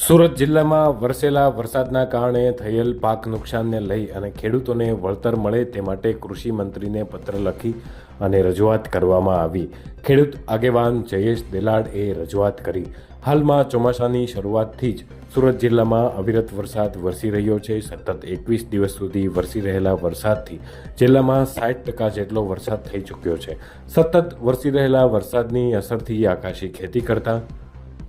સુરત જિલ્લામાં વરસેલા વરસાદના કારણે થયેલ પાક નુકસાનને લઈ અને ખેડૂતોને વળતર મળે તે માટે કૃષિ મંત્રીને પત્ર લખી અને રજૂઆત કરવામાં આવી. ખેડૂત આગેવાન જયેશ દેલાડએ રજૂઆત કરી. હાલમાં ચોમાસાની શરૂઆતથી જ સુરત જિલ્લામાં અવિરત વરસાદ વરસી રહ્યો છે. સતત એકવીસ દિવસ સુધી વરસી રહેલા વરસાદથી જિલ્લામાં સાઠ ટકા જેટલો વરસાદ થઈ ચૂક્યો છે. સતત વરસી રહેલા વરસાદની અસરથી આકાશી ખેતી કરતા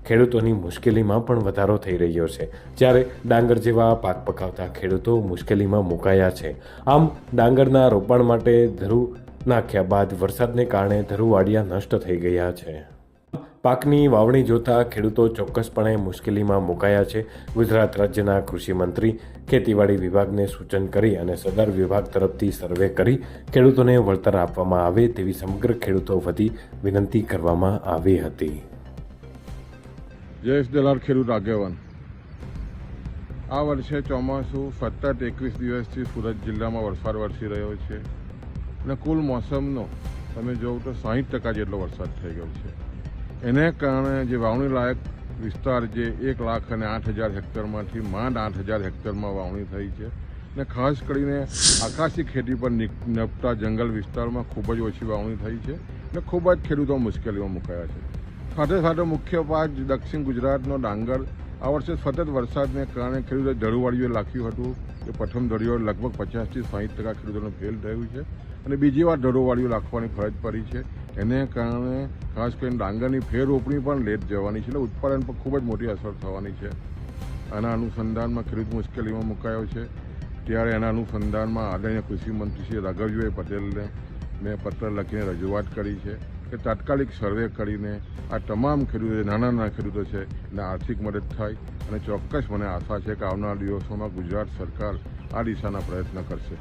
ખેડૂતોની મુશ્કેલીમાં પણ વધારો થઈ રહ્યો છે. જ્યારે ડાંગર જેવા પાક પકાવતા ખેડૂતો મુશ્કેલીમાં મુકાયા છે. આમ, ડાંગરના રોપાણ માટે ધરુ નાખ્યા બાદ વરસાદને કારણે ધરુવાડિયા નષ્ટ થઈ ગયા છે. પાકની વાવણી જોતા ખેડૂતો ચોક્કસપણે મુશ્કેલીમાં મુકાયા છે. ગુજરાત રાજ્યના કૃષિમંત્રી ખેતીવાડી વિભાગને સૂચન કરી અને સદર વિભાગ તરફથી સર્વે કરી ખેડૂતોને વળતર આપવામાં આવે તેવી સમગ્ર ખેડૂતો વતી વિનંતી કરવામાં આવી હતી. જયેશ દલાલ ખેડૂત આગેવાન. આ વર્ષે ચોમાસું સતત એકવીસ દિવસથી સુરત જિલ્લામાં વરસાદ વરસી રહ્યો છે અને કુલ મોસમનો તમે જોવો તો સાહીઠ ટકા જેટલો વરસાદ થઈ ગયો છે. એને કારણે જે વાવણી લાયક વિસ્તાર જે એક લાખ અને આઠ હજાર હેક્ટરમાંથી માંડ આઠ હજાર હેક્ટરમાં વાવણી થઈ છે અને ખાસ કરીને આકાશી ખેતી પર નપતા જંગલ વિસ્તારમાં ખૂબ જ ઓછી વાવણી થઈ છે અને ખૂબ જ ખેડૂતો મુશ્કેલીમાં મુકાયા છે. સાથે સાથે મુખ્ય પાક દક્ષિણ ગુજરાતનો ડાંગર. આ વર્ષે સતત વરસાદને કારણે ખેડૂતો ધરુવાળીઓ લાખ્યું હતું. કે પ્રથમ ધડીઓ લગભગ પચાસથી સાહીઠ ટકા ખેડૂતોનું ફેલ થયું છે. અને બીજી વાર ધરુવાળીઓ લાખવાની ફરજ પડી છે. એને કારણે ખાસ કરીને ડાંગરની ફેર રોપણી પણ લેટ જવાની છે એટલે ઉત્પાદન પર ખૂબ જ મોટી અસર થવાની છે. આના અનુસંધાનમાં ખેડૂત મુશ્કેલીમાં મુકાયો છે. ત્યારે એના અનુસંધાનમાં આદરણીય કૃષિ મંત્રી શ્રી રાઘવજીભાઈ પટેલને મેં પત્ર લખીને રજૂઆત કરી છે. કે તાત્કાલિક સર્વે કરીને આ તમામ ખેડૂતો નાના નાના ખેડૂતો છે, એને આર્થિક મદદ થાય અને ચોક્કસ મને આશા છે કે આવનારા દિવસોમાં ગુજરાત સરકાર આ દિશાના પ્રયત્ન કરશે.